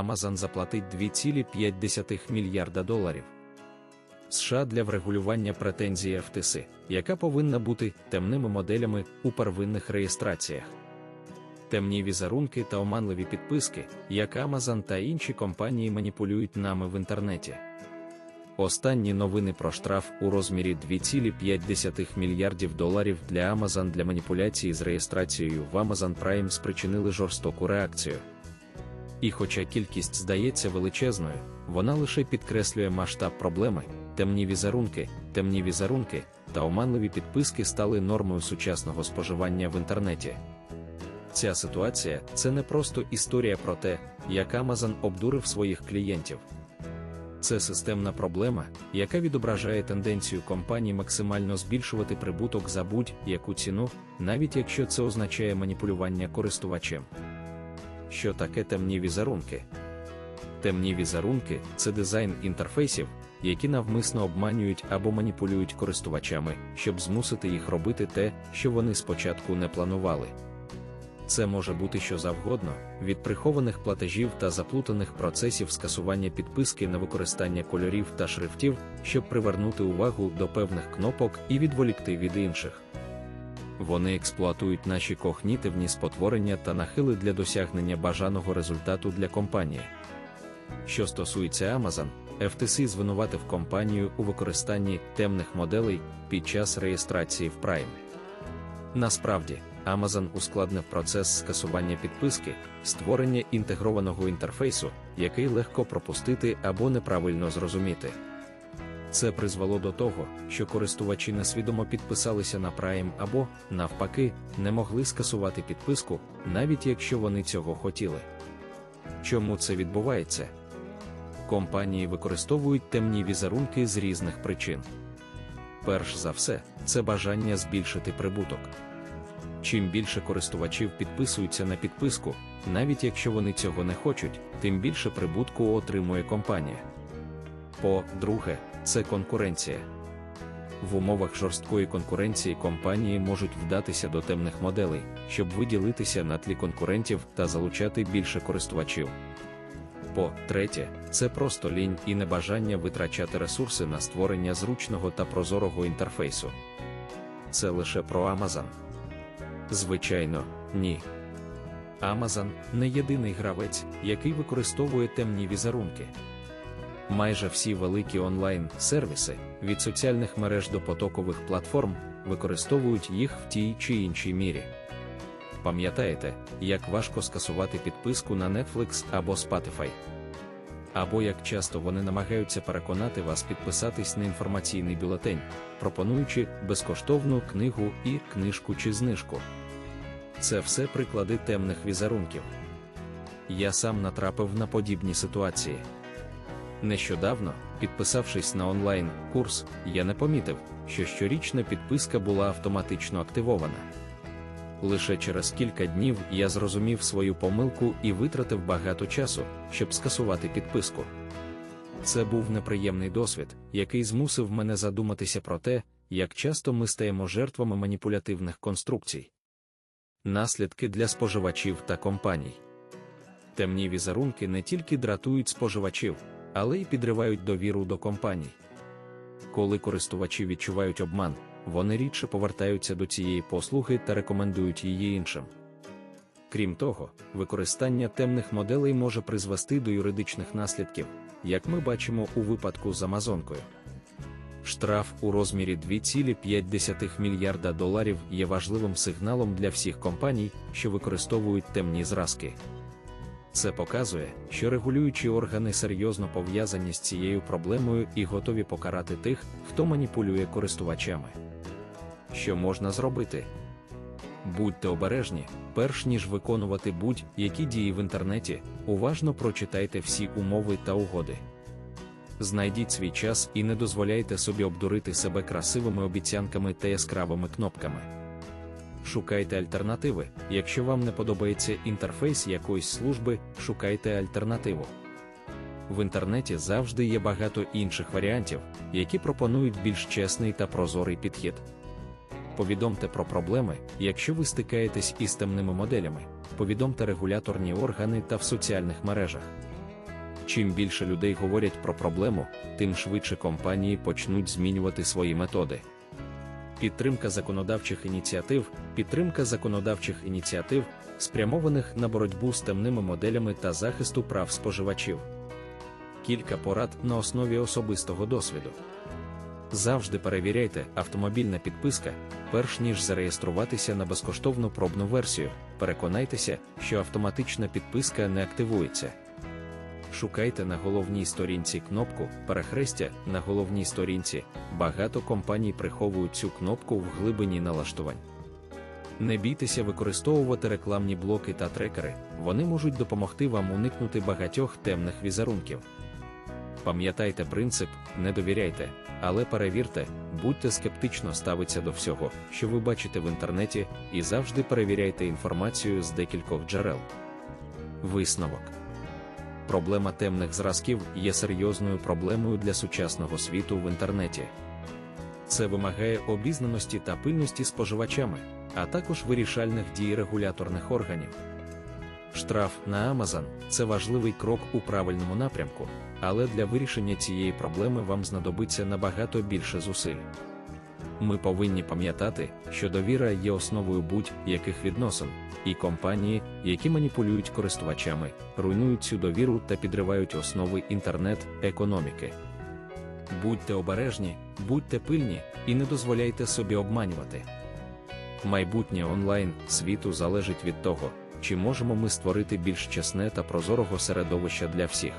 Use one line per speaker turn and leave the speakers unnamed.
Amazon заплатить 2,5 мільярда доларів. США для врегулювання претензії FTC, яка повинна бути темними моделями у первинних реєстраціях. Темні візерунки та оманливі підписки, як Amazon та інші компанії маніпулюють нами в інтернеті. Останні новини про штраф у розмірі 2,5 мільярдів доларів для Amazon для маніпуляції з реєстрацією в Amazon Prime спричинили жорстоку реакцію. І хоча кількість здається величезною, вона лише підкреслює масштаб проблеми, темні візерунки, темні візерунки та оманливі підписки стали нормою сучасного споживання в інтернеті. Ця ситуація це не просто історія про те, як Amazon обдурив своїх клієнтів. Це системна проблема, яка відображає тенденцію компаній максимально збільшувати прибуток за будь-яку ціну, навіть якщо це означає маніпулювання користувачем. Що таке темні візерунки? Темні візерунки це дизайн інтерфейсів, які навмисно обманюють або маніпулюють користувачами, щоб змусити їх робити те, що вони спочатку не планували. Це може бути що завгодно, від прихованих платежів та заплутаних процесів скасування підписки на використання кольорів та шрифтів, щоб привернути увагу до певних кнопок і відволікти від інших. Вони експлуатують наші когнітивні спотворення та нахили для досягнення бажаного результату для компанії. Що стосується Amazon, FTC звинуватив компанію у використанні темних моделей під час реєстрації в Prime. Насправді, Amazon ускладнив процес скасування підписки, створення інтегрованого інтерфейсу, який легко пропустити або неправильно зрозуміти. Це призвело до того, що користувачі несвідомо підписалися на Prime або, навпаки, не могли скасувати підписку, навіть якщо вони цього хотіли. Чому це відбувається? Компанії використовують темні візерунки з різних причин. Перш за все, це бажання збільшити прибуток. Чим більше користувачів підписуються на підписку, навіть якщо вони цього не хочуть, тим більше прибутку отримує компанія. По-друге, це конкуренція. В умовах жорсткої конкуренції компанії можуть вдатися до темних моделей, щоб виділитися на тлі конкурентів та залучати більше користувачів. По-третє, це просто лінь і небажання витрачати ресурси на створення зручного та прозорого інтерфейсу. Це лише про Amazon. Звичайно, ні. Amazon не єдиний гравець, який використовує темні візерунки. Майже всі великі онлайн-сервіси, від соціальних мереж до потокових платформ, використовують їх в тій чи іншій мірі. Пам'ятаєте, як важко скасувати підписку на Netflix або Spotify? Або як часто вони намагаються переконати вас підписатись на інформаційний бюлетень, пропонуючи безкоштовну книгу і книжку чи знижку. Це все приклади темних візерунків. Я сам натрапив на подібні ситуації. Нещодавно, підписавшись на онлайн-курс, я не помітив, що щорічна підписка була автоматично активована. Лише через кілька днів я зрозумів свою помилку і витратив багато часу, щоб скасувати підписку. Це був неприємний досвід, який змусив мене задуматися про те, як часто ми стаємо жертвами маніпулятивних конструкцій. Наслідки для споживачів та компаній. Темні візерунки не тільки дратують споживачів, але й підривають довіру до компаній. Коли користувачі відчувають обман, вони рідше повертаються до цієї послуги та рекомендують її іншим. Крім того, використання темних моделей може призвести до юридичних наслідків, як ми бачимо у випадку з Амазонкою. Штраф у розмірі 2,5 мільярда доларів є важливим сигналом для всіх компаній, що використовують темні зразки. Це показує, що регулюючі органи серйозно пов'язані з цією проблемою і готові покарати тих, хто маніпулює користувачами. Що можна зробити? Будьте обережні, перш ніж виконувати будь-які дії в інтернеті, уважно прочитайте всі умови та угоди. Знайдіть свій час і не дозволяйте собі обдурити себе красивими обіцянками та яскравими кнопками. Шукайте альтернативи. Якщо вам не подобається інтерфейс якоїсь служби, шукайте альтернативу. В інтернеті завжди є багато інших варіантів, які пропонують більш чесний та прозорий підхід. Повідомте про проблеми, якщо ви стикаєтесь із темними моделями, повідомте регуляторні органи та в соціальних мережах. Чим більше людей говорять про проблему, тим швидше компанії почнуть змінювати свої методи. Підтримка законодавчих ініціатив, підтримка законодавчих ініціатив, спрямованих на боротьбу з темними моделями та захисту прав споживачів. Кілька порад на основі особистого досвіду. Завжди перевіряйте автомобільна підписка, перш ніж зареєструватися на безкоштовну пробну версію. Переконайтеся, що автоматична підписка не активується. Шукайте на головній сторінці кнопку перехрестя на головній сторінці. Багато компаній приховують цю кнопку в глибині налаштувань. Не бійтеся використовувати рекламні блоки та трекери, вони можуть допомогти вам уникнути багатьох темних візерунків. Пам'ятайте принцип, не довіряйте, але перевірте, будьте скептично ставиться до всього, що ви бачите в інтернеті, і завжди перевіряйте інформацію з декількох джерел. Висновок. Проблема темних зразків є серйозною проблемою для сучасного світу в інтернеті. Це вимагає обізнаності та пильності споживачами, а також вирішальних дій регуляторних органів. Штраф на Amazon – це важливий крок у правильному напрямку, але для вирішення цієї проблеми вам знадобиться набагато більше зусиль. Ми повинні пам'ятати, що довіра є основою будь-яких відносин, і компанії, які маніпулюють користувачами, руйнують цю довіру та підривають основи інтернет-економіки. Будьте обережні, будьте пильні і не дозволяйте собі обманювати. Майбутнє онлайн світу залежить від того, чи можемо ми створити більш чесне та прозорого середовища для всіх.